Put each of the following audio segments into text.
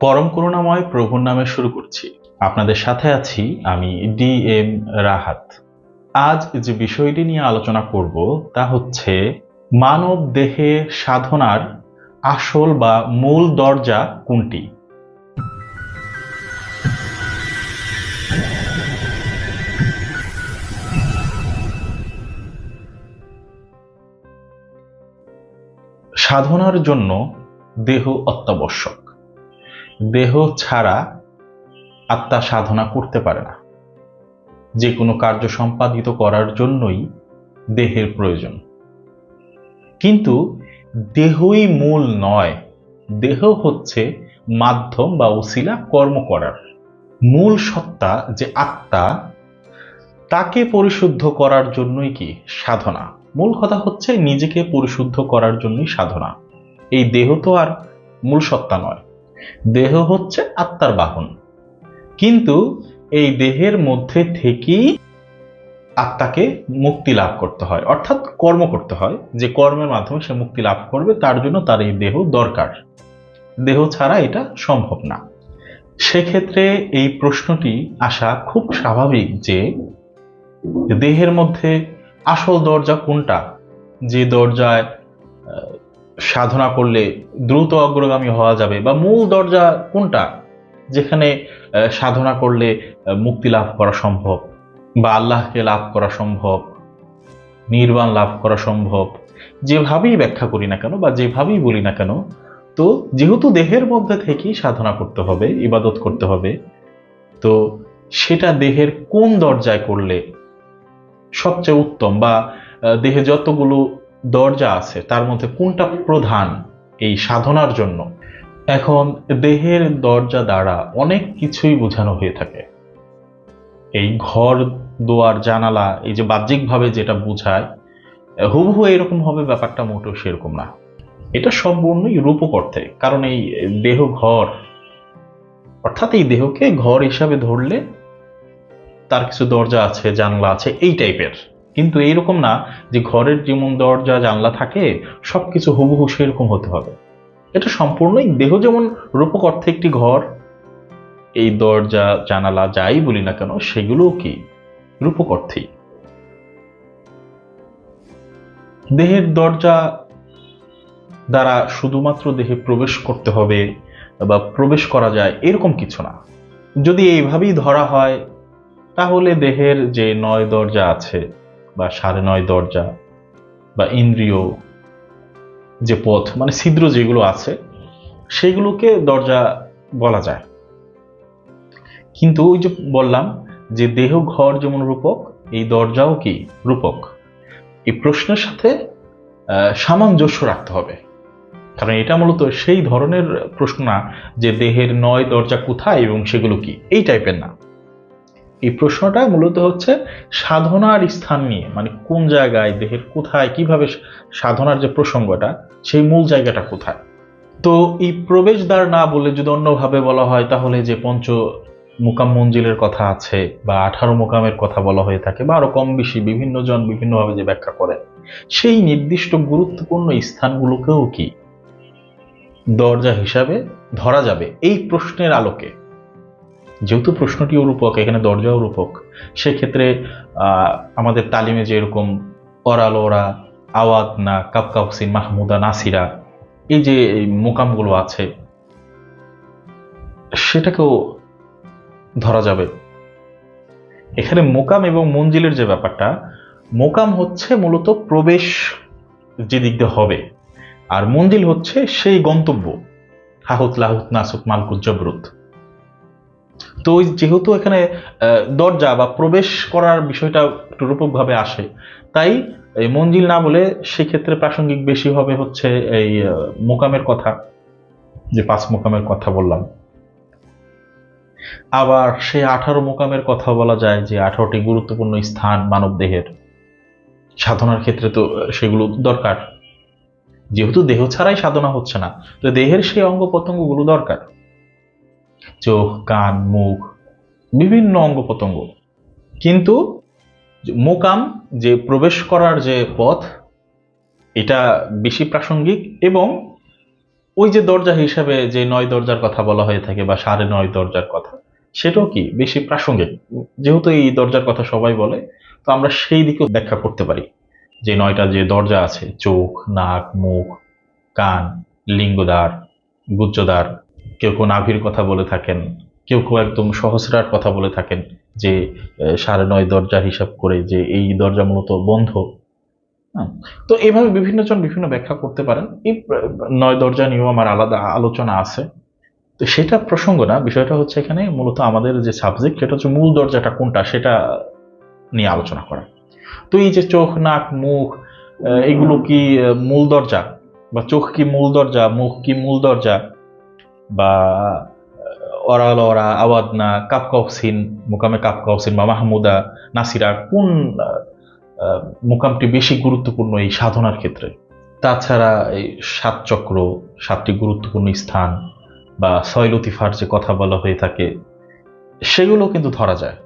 পরম করুণাময় প্রভুর নামে শুরু করছি। আপনাদের সাথে আছি আমি ডি এম রাহাত। আজ যে বিষয়টি নিয়ে আলোচনা করব তা হচ্ছে মানব দেহে সাধনার আসল বা মূল দরজা কোনটি? সাধনার জন্য দেহ অত্যাবশ্যক। দেহ ছাড়া আত্মা সাধনা করতে পারে না। যে কোনো কার্য সম্পাদিত করার জন্যই দেহের প্রয়োজন। কিন্তু দেহই মূল নয়, দেহ হচ্ছে মাধ্যম বা উসিলা কর্ম করার। মূল সত্তা যে আত্মা, তাকে পরিশুদ্ধ করার জন্যই কি সাধনা? মূল কথা হচ্ছে নিজেকে পরিশুদ্ধ করার জন্যই সাধনা। এই দেহ তো আর মূল সত্তা নয়। দেহ হচ্ছে আত্মার বাহন। কিন্তু এই দেহের মধ্যে থেকেই আত্মাকে মুক্তি লাভ করতে হয়, অর্থাৎ কর্ম করতে হয়। যে কর্মের মাধ্যমে সে মুক্তি লাভ করবে, তার জন্য তার এই দেহ দরকার। দেহ ছাড়া এটা সম্ভব না। সেক্ষেত্রে এই প্রশ্নটি আসা খুব স্বাভাবিক যে দেহের মধ্যে আসল দরজা কোনটা? যে দরজায় সাধনা করলে দ্রুত অগ্রগামী হওয়া যাবে বা মূল দরজা কোনটা? যেখানে সাধনা করলে মুক্তি লাভ করা সম্ভব বা আল্লাহকে লাভ করা সম্ভব, নির্বাণ লাভ করা সম্ভব। যেভাবেই ব্যাখ্যা করি না কেন বা যেভাবেই বলি না কেন, তো যেহেতু দেহের মধ্যে থেকেই সাধনা করতে হবে, ইবাদত করতে হবে, তো সেটা দেহের কোন দরজায় করলে সবচেয়ে উত্তম বা দেহে যতগুলো দরজা আছে, তার মধ্যে কোনটা প্রধান এই সাধনার জন্য? এখন দেহের দরজা দ্বারা অনেক কিছুই বোঝানো হয়ে থাকে। এই ঘর, দোয়ার, জানালা, এই যে বাহ্যিকভাবে যেটা বোঝায়, হুবহু এরকম হবে, ব্যাপারটা মোটেও সেরকম না। এটা সম্পূর্ণই রূপক অর্থে কারণ এই দেহ ঘর, অর্থাৎ এই দেহকে ঘর হিসাবে ধরলে তার কিছু দরজা আছে, জানলা আছে, এই টাইপের কিন্তু এইরকম না যে ঘরের যেমন দরজা, জানলা থাকে, সবকিছু হুবহু সেরকম হতে হবে। এটা সম্পূর্ণই দেহ যেমন রূপক অর্থে একটি ঘর, এই দরজা, জানালা যাই বলি না কেন, সেগুলোও কি রূপক অর্থেই। দেহের দরজা দ্বারা শুধুমাত্র দেহে প্রবেশ করতে হবে বা প্রবেশ করা যায়, এরকম কিছু না। যদি এইভাবেই ধরা হয়, তাহলে দেহের যে নয় দরজা আছে বা সাড়ে নয় দরজা বা ইন্দ্রিয় যে পথ মানে ছিদ্র যেগুলো আছে, সেগুলোকে দরজা বলা যায়। কিন্তু ওই যে বললাম যে দেহ ঘর যেমন রূপক, এই দরজাও কি রূপক? এই প্রশ্নের সাথে সামঞ্জস্য রাখতে হবে। কারণ এটা মূলত সেই ধরনের প্রশ্ন না যে দেহের নয় দরজা কোথায় এবং সেগুলো কি, এই টাইপের না। এই প্রশ্নটা মূলত হচ্ছে সাধনার স্থান নিয়ে মানে কোন জায়গায়, দেহের কোথায়, কীভাবে সাধনার যে প্রসঙ্গটা, সেই মূল জায়গাটা কোথায়? তো এই প্রবেশদ্বার না বলে যদি অন্যভাবে বলা হয়, তাহলে যে পঞ্চ মুকাম মঞ্জিলের কথা আছে বা আঠারো মোকামের কথা বলা হয়ে থাকে বা আরও কম বেশি বিভিন্ন জন বিভিন্নভাবে যে ব্যাখ্যা করেন, সেই নির্দিষ্ট গুরুত্বপূর্ণ স্থানগুলোকেও কি দরজা হিসাবে ধরা যাবে? এই প্রশ্নের আলোকে। যেহেতু প্রশ্নটিও রূপক, এখানে দরজাও রূপক, সেক্ষেত্রে আমাদের তালিমে যেরকম আওয়াদ না কাপকাউসিন মাহমুদা, নাসিরা, এই যে মোকামগুলো আছে, সেটাকেও ধরা যাবে। এখানে মোকাম এবং মঞ্জিলের যে ব্যাপারটা, মোকাম হচ্ছে মূলত প্রবেশ যে দিক দিয়ে হবে, আর মঞ্জিল হচ্ছে সেই গন্তব্য। হাহুত লাহুত নাসুত মালকুত তো ওই যেহেতু এখানে দরজা বা প্রবেশ করার বিষয়টা একটু রূপকভাবে আসে, তাই এই মঞ্জিল না বলে সেক্ষেত্রে প্রাসঙ্গিক বেশি হবে হচ্ছে এই মোকামের কথা, যে পাঁচ মোকামের কথা বললাম। আবার সেই আঠারো মোকামের কথা বলা যায় যে আঠারোটি গুরুত্বপূর্ণ স্থান মানব দেহের সাধনার ক্ষেত্রে তো সেগুলো দরকার। যেহেতু দেহ ছাড়াই সাধনা হচ্ছে না, তো দেহের সেই অঙ্গ প্রত্যঙ্গগুলো দরকার। চোখ, কান, মুখ, বিভিন্ন অঙ্গ প্রত্যঙ্গ কিন্তু মোকাম যে প্রবেশ করার যে পথ, এটা বেশি প্রাসঙ্গিক এবং ওই যে দরজা হিসাবে যে নয় দরজার কথা বলা হয়ে থাকে বা সাড়ে নয় দরজার কথা, সেটাও কি বেশি প্রাসঙ্গিক? যেহেতু এই দরজার কথা সবাই বলে, তো আমরা সেই দিকেও ব্যাখ্যা করতে পারি যে নয়টা যে দরজা আছে, চোখ, নাক, মুখ, কান, লিঙ্গদ্বার, গুজ্জদ্বার কেউ কেউ নাভির কথা বলে থাকেন কেউ কেউ একদম সহস্রার কথা বলে থাকেন যে সাড়ে নয় দরজার হিসাব করে যে এই দরজা মূলত বন্ধ। হ্যাঁ, তো এইভাবে বিভিন্ন জন বিভিন্ন ব্যাখ্যা করতে পারেন। এই নয় দরজা নিয়েও আমার আলাদা আলোচনা আছে। তো সেটা প্রসঙ্গ না বিষয়টা হচ্ছে এখানে মূলত আমাদের যে সাবজেক্ট সেটা হচ্ছে মূল দরজাটা কোনটা সেটা নিয়ে আলোচনা করা। তো এই যে চোখ নাক মুখ এগুলো কি মূল দরজা? বা চোখ কি মূল দরজা মুখ কি মূল দরজা? বা অরাল অরা আওয়াদনা কাপ কাউসিন মুকামে কাপ কাউসিন বা মাহমুদা, নাসিরা, কোন মুকামটি বেশি গুরুত্বপূর্ণ এই সাধনার ক্ষেত্রে? তাছাড়া এই সাত চক্র, সাতটি গুরুত্বপূর্ণ স্থান বা ছয় লতিফার যে কথা বলা হয়ে থাকে, সেগুলো কিন্তু ধরা যায়।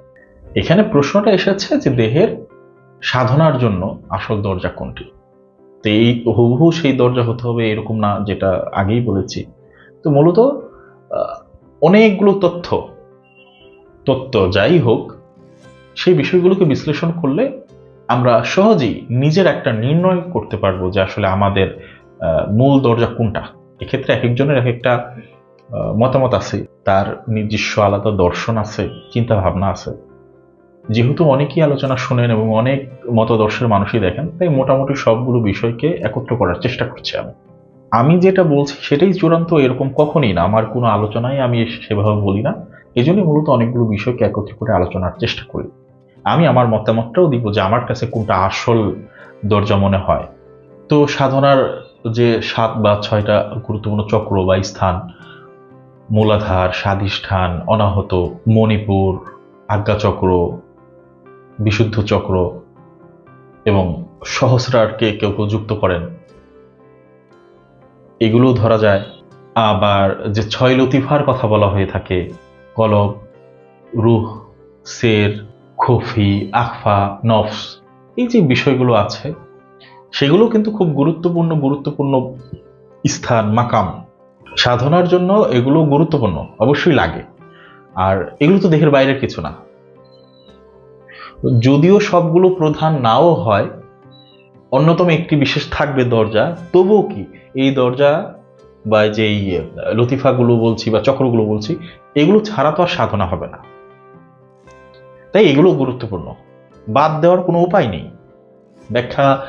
এখানে প্রশ্নটা এসেছে যে দেহের সাধনার জন্য আসল দরজা কোনটি? তো এই হুবহু সেই দরজা হতে হবে এরকম না যেটা আগেই বলেছি। তো মূলত অনেকগুলো তথ্য তথ্য যাই হোক, সেই বিষয়গুলোকে বিশ্লেষণ করলে আমরা সহজেই নিজের একটা নির্ণয় করতে পারব যে আসলে আমাদের মূল দরজা কোনটা। এক্ষেত্রে এক একজনের এক একটা মতামত আছে, তার নিজস্ব আলাদা দর্শন আছে চিন্তা ভাবনা আছে। যেহেতু অনেকেই আলোচনা শোনেন এবং অনেক মতদর্শের মানুষই দেখেন, তাই মোটামুটি সবগুলো বিষয়কে একত্র করার চেষ্টা করছি আমি। আমি যেটা বলছি সেটাই চূড়ান্ত, এরকম কখনই না। আমার কোনো আলোচনায় আমি সেভাবে বলি না। এই জন্যই মূলত অনেকগুলো বিষয়কে একত্র করে আলোচনার চেষ্টা করি। আমি আমার মতামতটাও দিব যে আমার কাছে কোনটা আসল দরজা মনে হয়। তো সাধনার যে সাত বা ছয়টা গুরুত্বপূর্ণ চক্র বা স্থান, মূলাধার, স্বাধিষ্ঠান, অনাহত, মণিপুর আজ্ঞাচক্র বিশুদ্ধ চক্র এবং সহস্রারকে কেউ কেউ যুক্ত করেন এগুলো ধরা যায়। আবার যে ছয় লতিফার কথা বলা হয়ে থাকে, কলব, রুহ, সের, খফি, আখফা, নফস, এই যে বিষয়গুলো আছে, সেগুলো কিন্তু খুব গুরুত্বপূর্ণ গুরুত্বপূর্ণ স্থান, মাকাম। সাধনার জন্য এগুলো গুরুত্বপূর্ণ, অবশ্যই লাগে। আর এগুলো তো দেহের বাইরের কিছু না। যদিও সবগুলো প্রধান নাও হয় অন্যতম একটি বিশেষ থাকবে দরজা, তবুও কি এই দরজা বা যেই লতিফাগুলো বলছি বা চক্রগুলো বলছি, এগুলো ছাড়া তো আর সাধনা হবে না। তাই এগুলো গুরুত্বপূর্ণ। বাদ দেওয়ার কোনো উপায় নেই। ব্যাখ্যা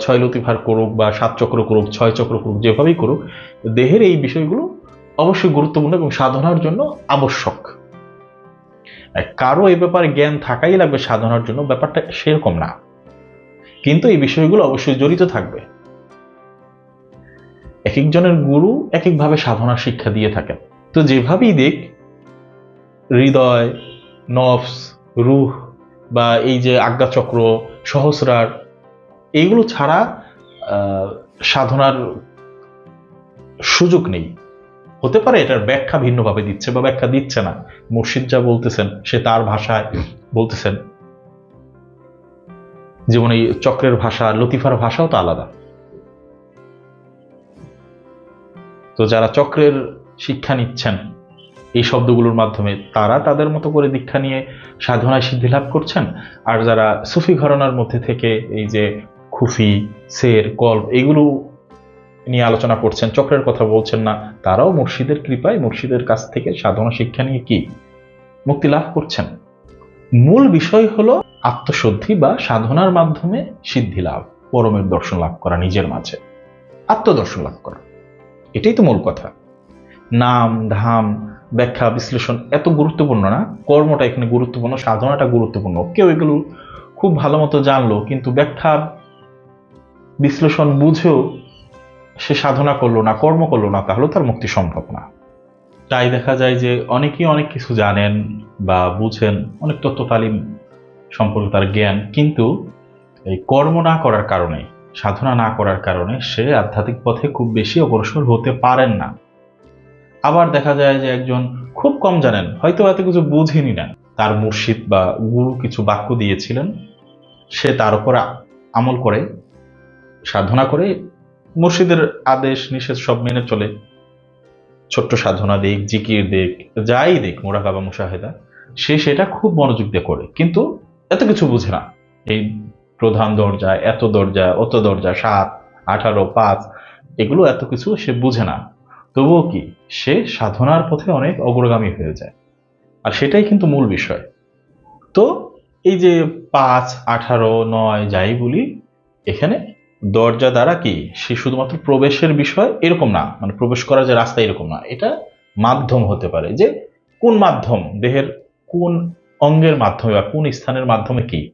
ছয় লতিফার করুক বা সাত চক্র করুক, ছয় চক্র করুক, যেভাবেই করুক, দেহের এই বিষয়গুলো অবশ্যই গুরুত্বপূর্ণ এবং সাধনার জন্য আবশ্যক। কারও এই ব্যাপারে জ্ঞান থাকাই লাগবে সাধনার জন্য, ব্যাপারটা সেরকম না। কিন্তু এই বিষয়গুলো অবশ্যই জড়িত থাকবে। এক একজনের গুরু এক একভাবে সাধনার শিক্ষা দিয়ে থাকেন। তো যেভাবেই দেখ হৃদয়, নফস, রুহ বা এই যে আজ্ঞাচক্র সহস্রার, এইগুলো ছাড়া সাধনার সুযোগ নেই। হতে পারে এটার ব্যাখ্যা ভিন্নভাবে দিচ্ছে বা ব্যাখ্যা দিচ্ছে না। মুর্শিদ যা বলতেছেন, সে তার ভাষায় বলতেছেন। যেমন এই চক্রের ভাষা, লতিফার ভাষাও তো আলাদা। তো যারা চক্রের শিক্ষা নিচ্ছেন, এই শব্দগুলোর মাধ্যমে তারা তাদের মতো করে দীক্ষা নিয়ে সাধনায় সিদ্ধি লাভ করছেন? আর যারা সুফি ঘরনার মধ্যে থেকে এই যে খুফি, সের, কল্প, এগুলো নিয়ে আলোচনা করছেন, চক্রের কথা বলছেন না, তারাও মুর্শিদের কৃপায় মুর্শিদের কাছ থেকে সাধনা শিক্ষা নিয়ে কি? মুক্তি লাভ করছেন? মূল বিষয় হলো আত্মশুদ্ধি বা সাধনার মাধ্যমে সিদ্ধি লাভ, পরমের দর্শন লাভ করা নিজের মাঝে। আত্মদর্শন লাভ করা, এটাই তো মূল কথা। নাম, ধাম, ব্যাখ্যা, বিশ্লেষণ এত গুরুত্বপূর্ণ না, কর্মটা এখানে গুরুত্বপূর্ণ, সাধনাটা গুরুত্বপূর্ণ। কেউ এগুলো খুব ভালো মতো জানলো, কিন্তু ব্যাখ্যা বিশ্লেষণ বুঝেও সে সাধনা করল না, কর্ম করল না, তাহলে তার মুক্তি সম্ভব না। তাই দেখা যায় যে অনেকেই অনেক কিছু জানেন বা বুঝেন, অনেক তত্ত্ব তালিম সম্পর্কে তার জ্ঞান, কিন্তু এই কর্ম না করার কারণে, সাধনা না করার কারণে সে আধ্যাত্মিক পথে খুব বেশি অগ্রসর হতে পারেন না। আবার দেখা যায় যে একজন খুব কম জানেন, হয়তো এত কিছু বুঝেনি না। তার মুর্শিদ বা গুরু কিছু বাক্য দিয়েছিলেন, সে তার উপর আমল করে, সাধনা করে মুর্শিদের আদেশ, নিষেধ সব মেনে চলে। ছোট্ট সাধনা দিক, জিকির দিক, যাই দিক মোরাকাবা মুশাহেদা, সে সেটা খুব মনোযোগ দিয়ে করে। কিন্তু এত কিছু বুঝে না। এই প্রধান দরজা, এত দরজা, অত দরজা, সাত, আঠারো, পাঁচ, এগুলো এত কিছু সে বুঝে না। তবুও কি, সে সাধনার পথে অনেক অগ্রগামী হয়ে যায়। আর সেটাই কিন্তু মূল বিষয়। তো এই যে পাঁচ, আঠারো, নয়, যাই বলি, এখানে দরজা দ্বারা কি সে শুধুমাত্র প্রবেশের বিষয় এরকম না মানে প্রবেশ করার যে রাস্তা এরকম না, এটা মাধ্যম হতে পারে। যে কোন মাধ্যম? দেহের কোন অঙ্গের মাধ্যমে বা কোন স্থানের মাধ্যমে কি?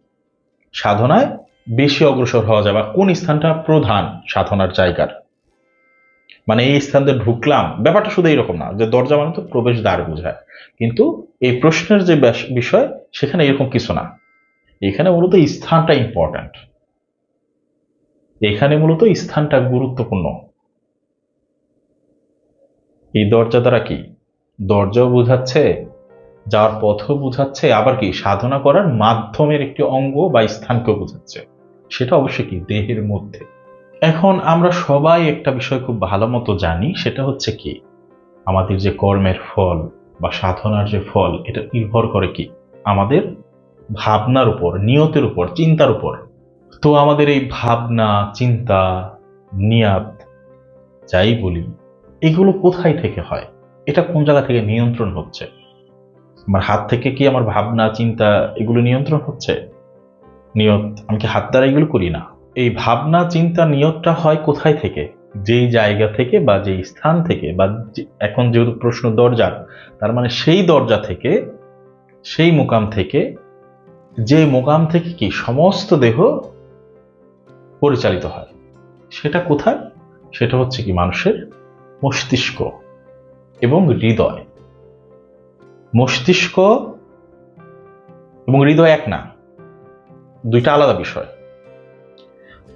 সাধনায় বেশি অগ্রসর হওয়া যায় বা কোন স্থানটা প্রধান সাধনার জায়গার? মানে এই স্থান দিয়ে ঢুকলাম, ব্যাপারটা শুধু এরকম না, যে দরজা মানে তো প্রবেশ দ্বার বোঝায়। কিন্তু এই প্রশ্নের যে বিষয়, সেখানে এরকম কিছু না। এখানে মূলত স্থানটা ইম্পর্ট্যান্ট এখানে মূলত স্থানটা গুরুত্বপূর্ণ। এই দরজা দ্বারা কি দরজাও বোঝাচ্ছে যাওয়ার পথও বোঝাচ্ছে, আবার কি সাধনা করার মাধ্যমের একটি অঙ্গ বা স্থানকেও বোঝাচ্ছে? সেটা অবশ্যই কি দেহের মধ্যে। এখন আমরা সবাই একটা বিষয় খুব ভালো মতো জানি, সেটা হচ্ছে কি আমাদের যে কর্মের ফল বা সাধনার যে ফল, এটা নির্ভর করে কি আমাদের ভাবনার উপর, নিয়তের উপর, চিন্তার উপর। তো আমাদের এই ভাবনা, চিন্তা, নিয়াত, যাই বলি, এগুলো কোথায় থেকে হয়? এটা কোন জায়গা থেকে নিয়ন্ত্রণ হচ্ছে? আমার হাত থেকে কি আমার ভাবনা, চিন্তা এগুলো নিয়ন্ত্রণ হচ্ছে? নিয়ত, আমি কি হাত দ্বারা এগুলো করি না? এই ভাবনা, চিন্তা, নিয়তটা হয় কোথায় থেকে? যেই জায়গা থেকে বা যেই স্থান থেকে বা এখন যেহেতু প্রশ্ন দরজার তার মানে সেই দরজা থেকে, সেই মোকাম থেকে, যে মোকাম থেকে কি সমস্ত দেহ পরিচালিত হয়। সেটা কোথায়? সেটা হচ্ছে কি মানুষের মস্তিষ্ক এবং হৃদয়। মস্তিষ্ক এবং হৃদয় এক না, দুইটা আলাদা বিষয়।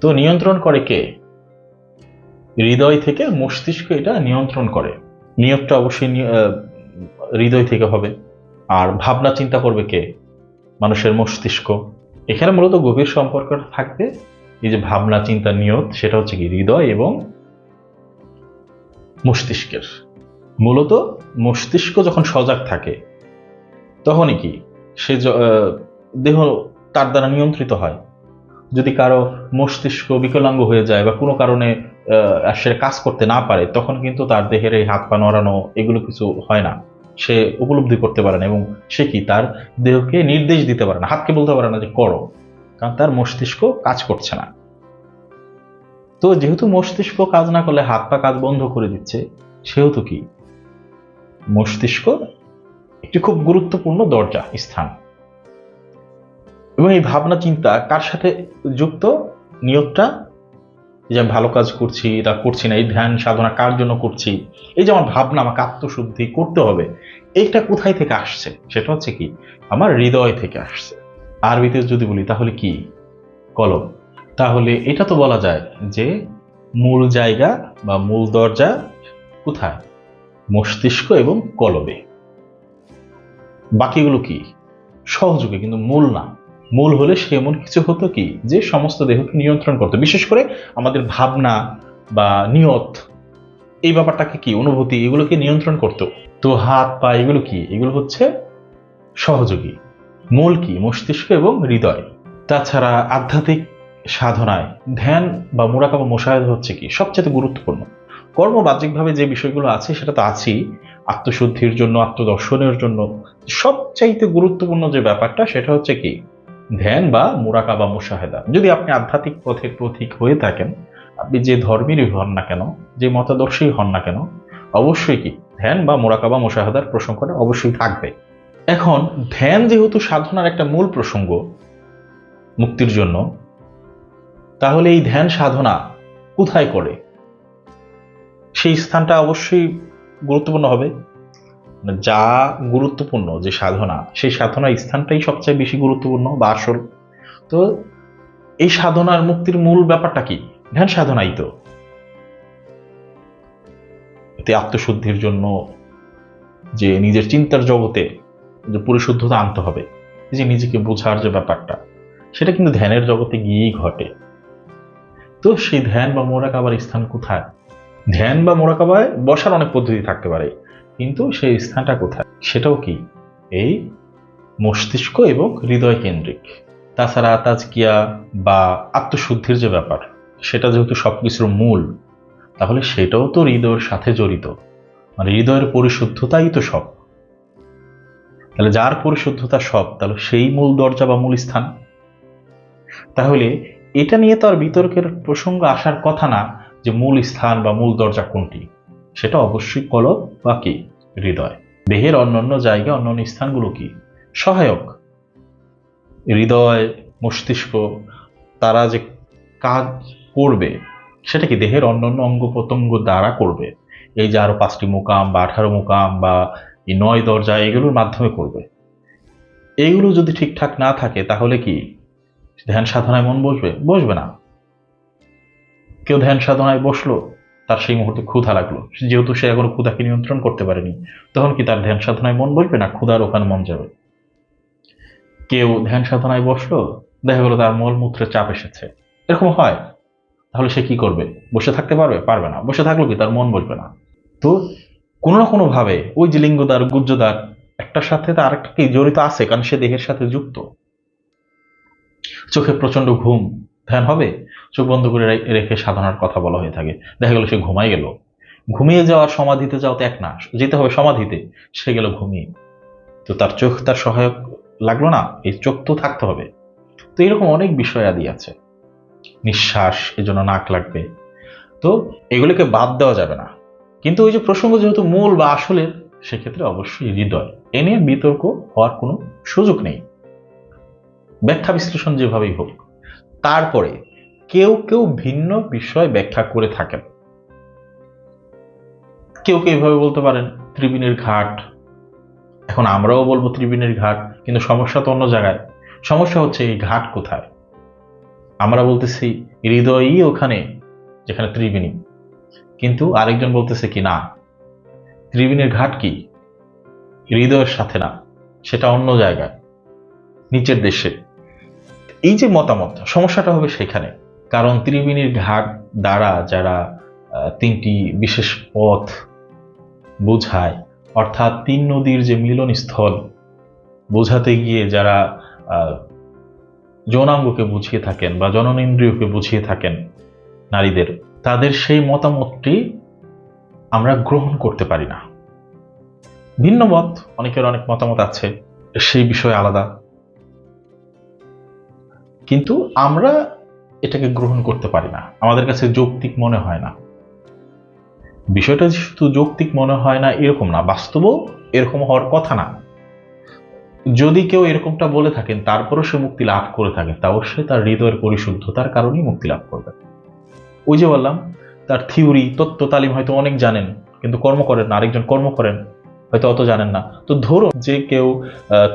তো নিয়ন্ত্রণ করে কে? হৃদয় থেকে মস্তিষ্ক এটা নিয়ন্ত্রণ করে। নিয়োগটা অবশ্যই হৃদয় থেকে হবে। আর ভাবনা চিন্তা করবে কে? মানুষের মস্তিষ্ক। এখানে মূলত গভীর সম্পর্ক থাকবে এই যে ভাবনা, চিন্তা, নিয়ত, সেটা হচ্ছে কি? হৃদয় এবং মস্তিষ্কের। মূলত মস্তিষ্ক যখন সজাগ থাকে, তখনই কি? সে দেহ তার দ্বারা নিয়ন্ত্রিত হয়। যদি কারও মস্তিষ্ক বিকলাঙ্গ হয়ে যায় বা কোনো কারণে সে কাজ করতে না পারে, তখন কিন্তু তার দেহের এই হাত পা নড়ানো, এগুলো কিছু হয় না। সে উপলব্ধি করতে পারে না এবং সে কি? তার দেহকে নির্দেশ দিতে পারে না। হাতকে বলতে পারে না যে করো। কারণ তার মস্তিষ্ক কাজ করছে না। তো যেহেতু মস্তিষ্ক কাজ না করলে হাত পা কাজ বন্ধ করে দিচ্ছে, সেহেতু কি? মস্তিষ্ক একটি খুব গুরুত্বপূর্ণ দরজা, স্থান। এবং এই ভাবনা, চিন্তা কার সাথে যুক্ত? নিয়তটা, যে আমি ভালো কাজ করছি, তা করছি না, এই ধ্যান সাধনা কার জন্য করছি? এই যে আমার ভাবনা, আমাকে আত্মশুদ্ধি করতে হবে, এইটা কোথায় থেকে আসছে? সেটা হচ্ছে কি? আমার হৃদয় থেকে আসছে। আরবিতে যদি বলি, তাহলে কি? কলম। তাহলে এটা তো বলা যায় যে মূল জায়গা বা মূল দরজা কোথায়? মস্তিষ্ক এবং কলবে বাকিগুলো কি? সহযোগী, কিন্তু মূল না। মূল হলে সে এমন কিছু হতো কি, যে সমস্ত দেহকে নিয়ন্ত্রণ করতো। বিশেষ করে আমাদের ভাবনা বা নিয়ত, এই ব্যাপারটাকে কি, অনুভূতি, এগুলোকে নিয়ন্ত্রণ করতো। তো হাত, পা, এগুলো কি? এগুলো হচ্ছে সহযোগী। মূল কি? মস্তিষ্ক এবং হৃদয়। তাছাড়া আধ্যাত্মিক সাধনায় ধ্যান বা মোরাকাবা মোশাহেদ হচ্ছে কি? সবচেয়ে গুরুত্বপূর্ণ। কর্ম বাহ্যিকভাবে যে বিষয়গুলো আছে, সেটা তো আছেই। আত্মশুদ্ধির জন্য, আত্মদর্শনের জন্য। সবচাইতে গুরুত্বপূর্ণ যে ব্যাপারটা, সেটা হচ্ছে কি? ধ্যান বা মুরাকাবা মুশাহেদা। যদি আপনি আধ্যাত্মিক পথের পথিক হয়ে থাকেন, আপনি যে ধর্মেরই হন না কেন, যে মতাদর্শী হন না কেন, অবশ্যই কি? ধ্যান বা মোরাকাবা মুশাহেদার প্রসঙ্গটা অবশ্যই থাকবে। এখন ধ্যান যেহেতু সাধনার একটা মূল প্রসঙ্গ মুক্তির জন্য, তাহলে এই ধ্যান সাধনা কোথায় করে? সেই স্থানটা অবশ্যই গুরুত্বপূর্ণ হবে। যা গুরুত্বপূর্ণ যে সাধনা, সেই সাধনা স্থানটাই সবচেয়ে বেশি গুরুত্বপূর্ণ বা আসল। তো এই সাধনার মুক্তির মূল ব্যাপারটা কি? ধ্যান সাধনাই তো। এতে আত্মশুদ্ধির জন্য, যে নিজের চিন্তার জগতে যে পরিশুদ্ধতা আনতে হবে যে নিজেকে বোঝার যে ব্যাপারটা, সেটা কিন্তু ধ্যানের জগতে গিয়েই ঘটে। তো সেই ধ্যান বা মোরাকাবার স্থান কোথায়? ধ্যান বা মোরাকাবায় বসার অনেক পদ্ধতি থাকতে পারে, কিন্তু সেই স্থানটা কোথায়? সেটাও কি? এই মস্তিষ্ক এবং হৃদয় কেন্দ্রিক। তাছাড়া তাজকিয়া বা আত্মশুদ্ধির যে ব্যাপার, সেটা যেহেতু সবকিছুর মূল, তাহলে সেটাও তো হৃদয়ের সাথে জড়িত। মানে হৃদয়ের পরিশুদ্ধতাই তো সব। তাহলে যার পরিশুদ্ধতা সব, তাহলে সেই মূল দরজা বা মূল স্থান। তাহলে এটা নিয়ে তো আর বিতর্কের প্রসঙ্গ আসার কথা না যে মূল স্থান বা মূল দরজা কোনটি। সেটা অবশ্যই কলব বা কি? হৃদয়। দেহের অন্যান্য জায়গা, অন্যান্য স্থানগুলো কি? সহায়ক। হৃদয়, মস্তিষ্ক, তারা যে কাজ করবে, সেটা কি দেহের অন্যান্য অঙ্গ প্রত্যঙ্গ দ্বারা করবে? এই যে আরও পাঁচটি মোকাম বা আঠারো মোকাম বা এই নয় দরজা এগুলোর মাধ্যমে করবে। এইগুলো যদি ঠিকঠাক না থাকে, তাহলে কি? ধ্যান সাধনায় মন বসবে? বসবে না। কেউ ধ্যান সাধনায় বসল, তার সেই মুহূর্তে ক্ষুধা লাগল। যেহেতু সে এখনও ক্ষুধাকে নিয়ন্ত্রণ করতে পারেনি, তখন কি তার ধ্যান সাধনায় মন বসবে না ক্ষুধার ওখানে মন যাবে? কেউ ধ্যান সাধনায় বসল, দেখা গেলো তার মলমূত্রে চাপ এসেছে। এরকম হয়। তাহলে সে কি করবে? বসে থাকতে পারবে? পারবে না। বসে থাকল কি? তার মন বসবে না। তো কোনো না কোনো ভাবে ওই যে লিঙ্গদ্বার, গুজ্জদ্বার, একটার সাথে তো আরেকটা কি জড়িত আছে? কারণ সে দেহের সাথে যুক্ত। চোখে প্রচণ্ড ঘুম, ধ্যান হবে? চোখ বন্ধ করে রেখে সাধনার কথা বলা হয়ে থাকে। দেখা গেল সে ঘুমাই গেল। ঘুমিয়ে যাওয়ার সমাধিতে যাও তো এক না, যেতে হবে সমাধিতে। সে গেল ঘুমিয়ে। তো তার চোখ, তার সহায়ক লাগল না? এই চোখ তো থাকতে হবে। তো এরকম অনেক বিষয় আদি আছে। নিঃশ্বাস, এজন্য নাক লাগবে। তো এগুলোকে বাদ দেওয়া যাবে না। কিন্তু ওই যে প্রসঙ্গ যেহেতু মূল বা আসলের, সেক্ষেত্রে অবশ্যই হৃদয়। এ নিয়ে বিতর্ক হওয়ার কোনো সুযোগ নেই। ব্যাখ্যা বিশ্লেষণ যেভাবেই হোক, তারপরে কেউ কেউ ভিন্ন বিষয় ব্যাখ্যা করে থাকেন। কেউ কেউ এভাবে বলতে পারেন, ত্রিবেণীর ঘাট। এখন আমরাও বলব ত্রিবেণীর ঘাট, কিন্তু সমস্যা তো অন্য জায়গায়। সমস্যা হচ্ছে এই ঘাট কোথায়? আমরা বলতেছি হৃদয়ই ওখানে, যেখানে ত্রিবেণী। কিন্তু আরেকজন বলতেছে কি, না, ত্রিবেণীর ঘাট কি? হৃদয়ের সাথে না, সেটা অন্য জায়গায়, নিচের দেশে। এই যে মতামত, সমস্যাটা হবে সেখানে। কারণ ত্রিবেণীর ঘাট দ্বারা যারা তিনটি বিশেষ পথ বোঝায়, অর্থাৎ তিন নদীর যে মিলন স্থল বোঝাতে গিয়ে যারা যৌনাঙ্গকে বুঝিয়ে থাকেন বা জননেন্দ্রিয়কে বুঝিয়ে থাকেন নারীদের তাদের সেই মতামতটি আমরা গ্রহণ করতে পারি না। ভিন্ন মত অনেকের অনেক মতামত আছে, সেই বিষয় আলাদা। কিন্তু আমরা এটাকে গ্রহণ করতে পারি না। আমাদের কাছে যৌক্তিক মনে হয় না। বিষয়টা শুধু যৌক্তিক মনে হয় না, এরকম না। বাস্তবও এরকম হওয়ার কথা না। যদি কেউ এরকমটা বলে থাকেন, তারপরও সে মুক্তি লাভ করে থাকে, তাও সে তার হৃদয়ের পরিশুদ্ধতার কারণেই মুক্তি লাভ করবে। ওই যে বললাম, তার থিওরি, তত্ত্ব, তালিম হয়তো অনেক জানেন, কিন্তু কর্ম করেন না, আরেকজন কর্ম করেন, হয়তো অত জানেন না। তো ধরুন যে কেউ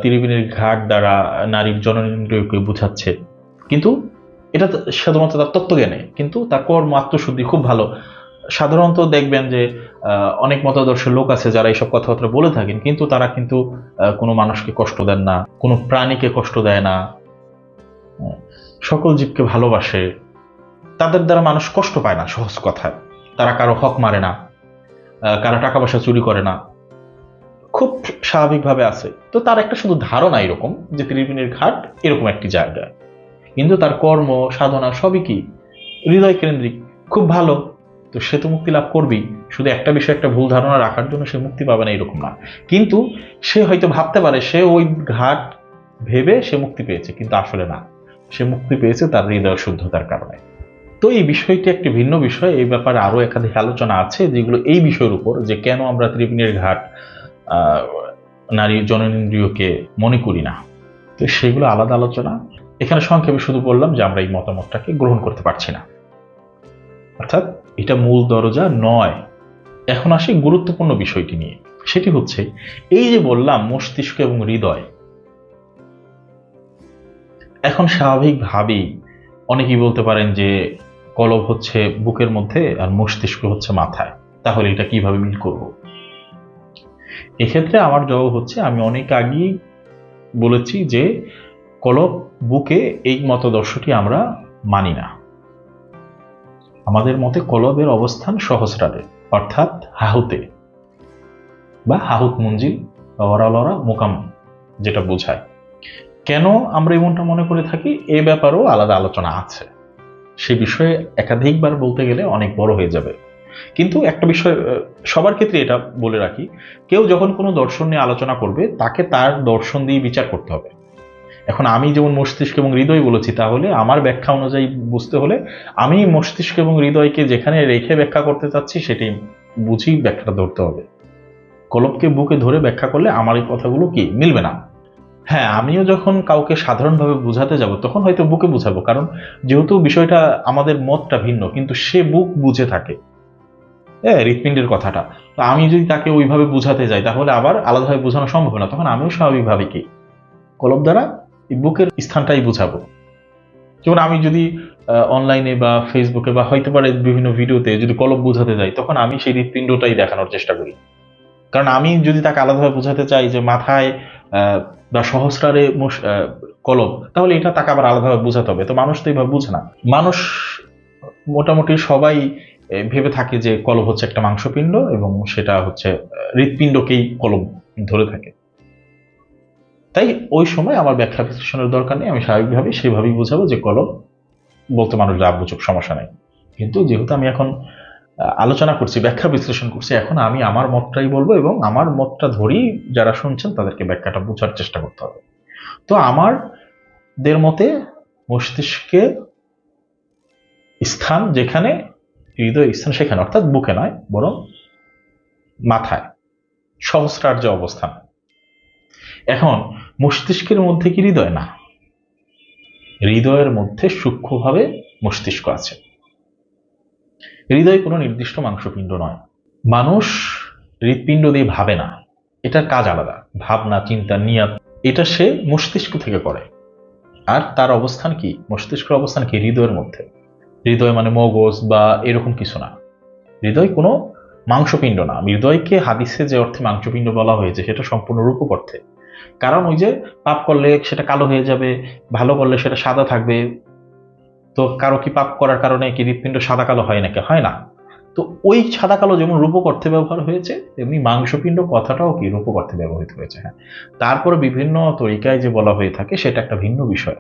ত্রিবেণীর ঘাট দ্বারা নারীর জননেন্দ্রিয়কে বুঝাচ্ছে, কিন্তু এটা শুধুমাত্র তার তত্ত্বজ্ঞানে, কিন্তু তার কর্ম আত্মশুদ্ধি খুব ভালো। সাধারণত দেখবেন যে অনেক মতাদর্শ লোক আছে যারা এইসব কথাবার্তা বলে থাকেন, কিন্তু তারা কিন্তু কোনো মানুষকে কষ্ট দেন না, কোনো প্রাণীকে কষ্ট দেয় না। সকল জীবকে ভালোবাসে। তাদের দ্বারা মানুষ কষ্ট পায় না, সহজ কথায় তারা কারও হক মারে না কারও টাকা পয়সা চুরি করে না। খুব স্বাভাবিকভাবে আছে। তো তার একটা শুধু ধারণা এরকম যে ত্রিবেণীর ঘাট এরকম একটি জায়গা। কিন্তু তার কর্ম, সাধনা সবই কি? হৃদয় কেন্দ্রিক, খুব ভালো। তো সে তো মুক্তি লাভ করবেই। শুধু একটা বিষয় একটা ভুল ধারণা রাখার জন্য সে মুক্তি পাবে না এরকম না। কিন্তু সে হয়তো ভাবতে পারে, সে ওই ঘাট ভেবে সে মুক্তি পেয়েছে, কিন্তু আসলে না। সে মুক্তি পেয়েছে তার হৃদয় শুদ্ধতার কারণে। তো এই বিষয়টি একটি ভিন্ন বিষয়। এই ব্যাপারে আরও একাধিক আলোচনা আছে যেগুলো এই বিষয়ের উপর যে কেন আমরা ত্রিবেণীর ঘাট নারী জননেন্দ্রিয়কে মনে করি না। তো সেগুলো আলাদা আলোচনা। এখানে সংক্ষেপে শুধু বললাম যে আমরা এই মতামতটাকে গ্রহণ করতে পারছি না। অর্থাৎ এটা মূল দরজা নয়। এখন আসি গুরুত্বপূর্ণ বিষয়টি নিয়ে। সেটি হচ্ছে, এই যে বললাম মস্তিষ্ক এবং হৃদয়, এখন স্বাভাবিকভাবেই অনেকেই বলতে পারেন যে কলব হচ্ছে বুকের মধ্যে আর মস্তিষ্ক হচ্ছে মাথায়। তাহলে এটা কীভাবে মিল করব? এক্ষেত্রে আমার জবাব হচ্ছে, আমি অনেক আগেই বলেছি যে কলব বুকে এই মতদর্শটি আমরা মানি না। আমাদের মতে কলবের অবস্থান সহস্রারে, অর্থাৎ হাহুতে বা হাহুত মঞ্জিল বা অরালরা মোকাম যেটা বোঝায়। কেন আমরা এমনটা মনে করে থাকি? এ ব্যাপারেও আলাদা আলোচনা আছে। সে বিষয়ে একাধিকবার বলতে গেলে অনেক বড় হয়ে যাবে। কিন্তু একটা বিষয় সবার ক্ষেত্রে এটা বলে রাখি, কেউ যখন কোনো দর্শন নিয়ে আলোচনা করবে, তাকে তার দর্শন দিয়ে বিচার করতে হবে। এখন আমি যেমন মস্তিষ্ক এবং হৃদয় বলেছি, তাহলে আমার ব্যাখ্যা অনুযায়ী বুঝতে হলে আমি মস্তিষ্ক এবং হৃদয়কে যেখানে রেখে ব্যাখ্যা করতে চাচ্ছি সেটি বুঝি ব্যাখ্যাটা ধরতে হবে। কলবকে বুকে ধরে ব্যাখ্যা করলে আমার এই কথাগুলো কি? মিলবে না। হ্যাঁ আমিও যখন কাউকে সাধারণভাবে বোঝাতে যাব, তখন হয়তো বুকে বুঝাবো, কারণ যেহেতু বিষয়টা আমাদের মতটা ভিন্ন, কিন্তু সে বুক বুঝে থাকে। হ্যাঁ হৃৎপিণ্ডের কথাটা। তো আমি যদি তাকে ওইভাবে বুঝাতে যাই, তাহলে আবার আলাদাভাবে বোঝানো সম্ভব না, তখন আমিও স্বাভাবিকভাবে কি? কলব দ্বারা এই বুকের স্থানটাই বুঝাবো। যেমন আমি যদি অনলাইনে বা ফেসবুকে বা হয়তো পারে বিভিন্ন ভিডিওতে যদি কলব বোঝাতে যাই, তখন আমি সেই হৃৎপিণ্ডটাই দেখানোর চেষ্টা করি। কারণ আমি যদি তাকে আলাদাভাবে বোঝাতে চাই যে মাথায় বা সহস্রারে কলব তাহলে এটা তাকে আবার আলাদাভাবে বোঝাতে হবে। তো মানুষ তো এইভাবে বুঝে না। মানুষ মোটামুটি সবাই ভেবে থাকে যে কলব হচ্ছে একটা মাংসপিণ্ড এবং সেটা হচ্ছে হৃৎপিণ্ডকেই কলব ধরে থাকে। তাই ওই সময় আমার ব্যাখ্যা বিশ্লেষণের দরকার নেই। আমি স্বাভাবিকভাবে সেভাবেই বোঝাবো যে কলব বলতে মানুষ বুঝুক সমস্যা নেই। কিন্তু যেহেতু আমি এখন আলোচনা করছি, ব্যাখ্যা বিশ্লেষণ করছি। এখন আমি আমার মতটাই বলব এবং আমার মতটা ধরেই যারা শুনছেন তাদেরকে ব্যাখ্যাটা বোঝার চেষ্টা করতে হবে। তো আমার দের মতে মস্তিষ্কে স্থান যেখানে, হৃদয় স্থান সেখানে, অর্থাৎ বুকে নয়, বরং মাথায় সহস্রার যে অবস্থান। এখন, মস্তিষ্কের মধ্যে কি হৃদয়? না। হৃদয়ের মধ্যে সূক্ষ্মভাবে মস্তিষ্ক আছে। হৃদয় কোনো নির্দিষ্ট মাংসপিণ্ড নয়। মানুষ হৃৎপিণ্ড দিয়ে ভাবে না। এটার কাজ আলাদা। ভাবনা, চিন্তা, নিয়াত, এটা সে মস্তিষ্ক থেকে করে। আর তার অবস্থান কি? মস্তিষ্কের অবস্থান কি? হৃদয়ের মধ্যে। হৃদয় মানে মগজ বা এরকম কিছু না। হৃদয় কোনো মাংসপিণ্ড না। হৃদয়কে হাদিসে যে অর্থে মাংসপিণ্ড বলা হয়েছে, সেটা সম্পূর্ণ রূপক অর্থে কারণ ওই যে পাপ করলে সেটা কালো হয়ে যাবে, ভালো করলে সেটা সাদা থাকবে তো কারও কি পাপ করার কারণে কি হৃৎপিণ্ড সাদা কালো হয় নাকি? হয় না। তো ওই সাদা কালো যেমন রূপক অর্থে ব্যবহার হয়েছে, তেমনি মাংসপিণ্ড কথাটাও কি রূপক অর্থে ব্যবহৃত হয়েছে হ্যাঁ। তারপরে বিভিন্ন তরিকায় যে বলা হয়ে থাকে, সেটা একটা ভিন্ন বিষয়।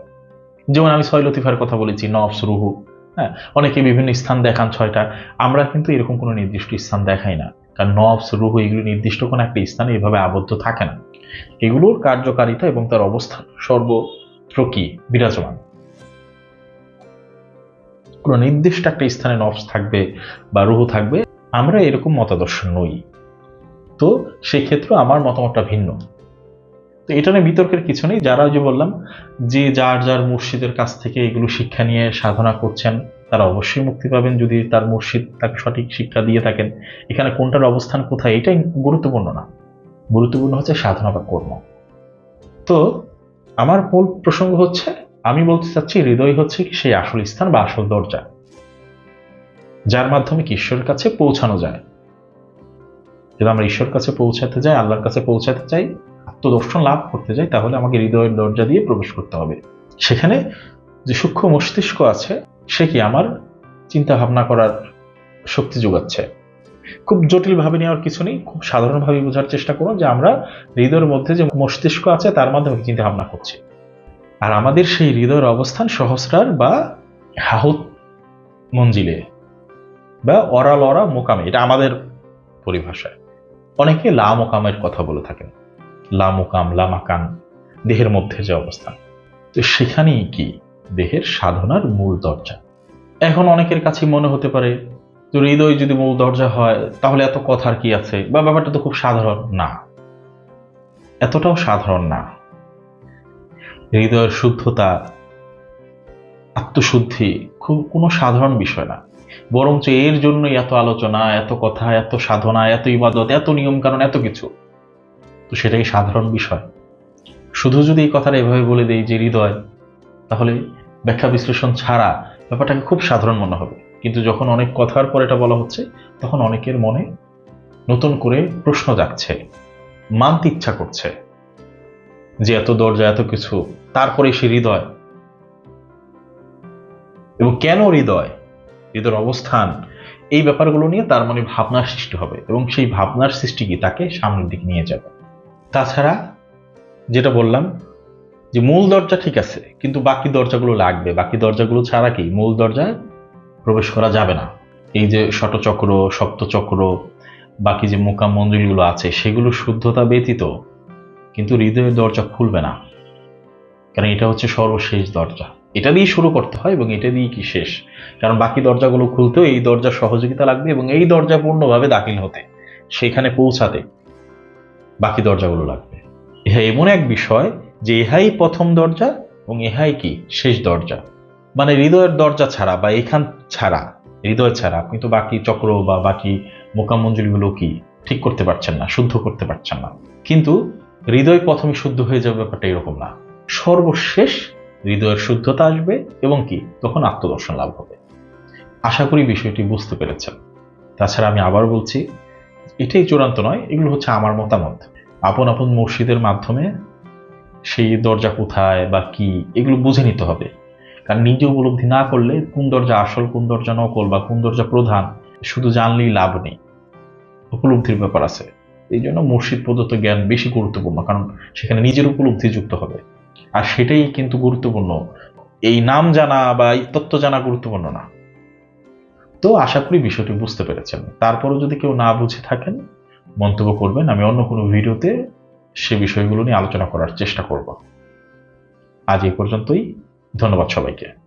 যেমন আমি ছয় লতিফার কথা বলেছি, নফস রুহু হ্যাঁ। অনেকে বিভিন্ন স্থান দেখান ছয়টা। আমরা কিন্তু এরকম কোনো নির্দিষ্ট স্থান দেখাই না। কারণ নফস রুহু এগুলো নির্দিষ্ট কোনো একটা স্থানে এভাবে আবদ্ধ থাকে না। এগুলোর কার্যকারিতা এবং তার অবস্থান সর্বত্র কি? বিরাজমান। কোনো নির্দিষ্ট একটা স্থানে নফস থাকবে বা রুহু থাকবে, আমরা এরকম মতাদর্শ নই। তো সেক্ষেত্রে আমার মতামতটা ভিন্ন। তো এটা নিয়ে বিতর্কের কিছু নেই। যারা যে বললাম যে যার যার মুর্শিদের কাছ থেকে এগুলো শিক্ষা নিয়ে সাধনা করছেন, তারা অবশ্যই মুক্তি পাবেন যদি তার মুর্শিদ তাকে সঠিক শিক্ষা দিয়ে থাকেন। এখানে কোনটার অবস্থান কোথায় এটাই গুরুত্বপূর্ণ না। গুরুত্বপূর্ণ হচ্ছে সাধনা বা কর্ম। তো আমার মূল প্রসঙ্গ হচ্ছে আমি বলতে চাচ্ছি, হৃদয় হচ্ছে সেই আসল স্থান বা আসল দরজা, যার মাধ্যমে কি ঈশ্বরের কাছে পৌঁছানো যায়। যদি আমরা ঈশ্বর কাছে পৌঁছাতে যাই, আল্লাহর কাছে পৌঁছাতে চাই, আত্মদর্শন লাভ করতে যাই, তাহলে আমাকে হৃদয়ের দরজা দিয়ে প্রবেশ করতে হবে। সেখানে যে সূক্ষ্ম মস্তিষ্ক আছে, সে কি আমার চিন্তা ভাবনা করার শক্তি যোগাচ্ছে। খুব জটিল ভাবে নেওয়ার কিছু নেই, খুব সাধারণভাবে বোঝার চেষ্টা করুন যে আমরা হৃদয়ের মধ্যে যে মস্তিষ্ক আছে, তার মাধ্যমে চিন্তা ভাবনা করছি। আর আমাদের সেই হৃদয়ের অবস্থান সহস্রার বা হাহুত মঞ্জিলে বা অরাল অরা মোকামে, এটা আমাদের পরিভাষায়। অনেকে লা মোকামের কথা বলে থাকেন। লা মোকাম, লা মাকান দেহের মধ্যে যে অবস্থান। তো সেখানেই কি? দেহের সাধনার মূল দরজা। এখন অনেকের কাছে মনে হতে পারে তো হৃদয় যদি মূল দরজা হয়, তাহলে এত কথার কি আছে? বা ব্যাপারটা তো খুব সাধারণ না। এতটাও সাধারণ না। হৃদয়ের শুদ্ধতা, আত্মশুদ্ধি খুব কোনো সাধারণ বিষয় না। বরঞ্চ এর জন্যই এত আলোচনা, এত কথা, এত সাধনা, এত ইবাদত, এত নিয়ম কারণ এত কিছু। তো সেটাই সাধারণ বিষয়। শুধু যদি এই কথাটা এভাবে বলে দেই যে হৃদয়, তাহলে ব্যাখ্যা বিশ্লেষণ ছাড়া ব্যাপারটাকে খুব সাধারণ মনে হবে। কিন্তু যখন অনেক কথার পর এটা বলা হচ্ছে, তখন অনেকের মনে নতুন করে প্রশ্ন জাগছে, মানতে ইচ্ছা করছে। যে এত দরজা, এত কিছু তারপরে সে হৃদয়। এবং কেন হৃদয়? হৃদয়ের অবস্থান, এই ব্যাপারগুলো নিয়ে তার মনে ভাবনার সৃষ্টি হবে। এবং সেই ভাবনার সৃষ্টি কি? তাকে সামনের দিকে নিয়ে যাবে। তাছাড়া যেটা বললাম, যে মূল দরজা ঠিক আছে, কিন্তু বাকি দরজাগুলো লাগবে। বাকি দরজাগুলো ছাড়া কি? মূল দরজায় প্রবেশ করা যাবে না। এই যে শটচক্র সপ্তচক্র, বাকি যে মোকাম মন্দিরগুলো আছে, সেগুলো শুদ্ধতা ব্যতীত কিন্তু হৃদয়ের দরজা খুলবে না। কারণ এটা হচ্ছে সর্বশেষ দরজা। এটা দিয়ে শুরু করতে হয় এবং এটা দিয়ে কি শেষ। কারণ বাকি দরজাগুলো খুলতেও এই দরজার সহযোগিতা লাগবে এবং এই দরজা পূর্ণভাবে দাখিল হতে সেখানে পৌঁছাতে বাকি দরজাগুলো লাগবে। ইহা এমন এক বিষয় যে ইহাই প্রথম দরজা এবং ইহাই কি? শেষ দরজা। মানে হৃদয়ের দরজা ছাড়া বা এখান ছাড়া, হৃদয় ছাড়া আপনি তো বাকি চক্র বা বাকি মোকামঞ্জুরিগুলো কি? ঠিক করতে পারছেন না, শুদ্ধ করতে পারছেন না। কিন্তু হৃদয় প্রথমে শুদ্ধ হয়ে যাবে ব্যাপারটা এরকম না। সর্বশেষ হৃদয়ের শুদ্ধতা আসবে এবং কি? তখন আত্মদর্শন লাভ হবে। আশা করি বিষয়টি বুঝতে পেরেছেন। তাছাড়া আমি আবার বলছি, এটাই চূড়ান্ত নয়, এগুলো হচ্ছে আমার মতামত। আপন আপন মসজিদের মাধ্যমে সেই দরজা কোথায় বা কি, এগুলো বুঝে নিতে হবে। কারণ নিজে উপলব্ধি না করলে কোন দরজা আসল, কোন দরজা নকল বা কোন দরজা প্রধান, শুধু জানলেই লাভ নেই। উপলব্ধির ব্যাপার আছে। এই জন্য মসজিদ প্রদত্ত জ্ঞান বেশি গুরুত্বপূর্ণ, কারণ সেখানে নিজের উপলব্ধি যুক্ত হবে। আর সেটাই কিন্তু গুরুত্বপূর্ণ। এই নাম জানা বা এই তত্ত্ব জানা গুরুত্বপূর্ণ না। তো আশা করি বিষয়টি বুঝতে পেরেছেন। তারপরও যদি কেউ না বুঝে থাকেন, মন্তব্য করবেন, আমি অন্য কোনো ভিডিওতে সে বিষয়গুলো নিয়ে আলোচনা করার চেষ্টা করব। আজ এই পর্যন্তই। ধন্যবাদ সবাইকে।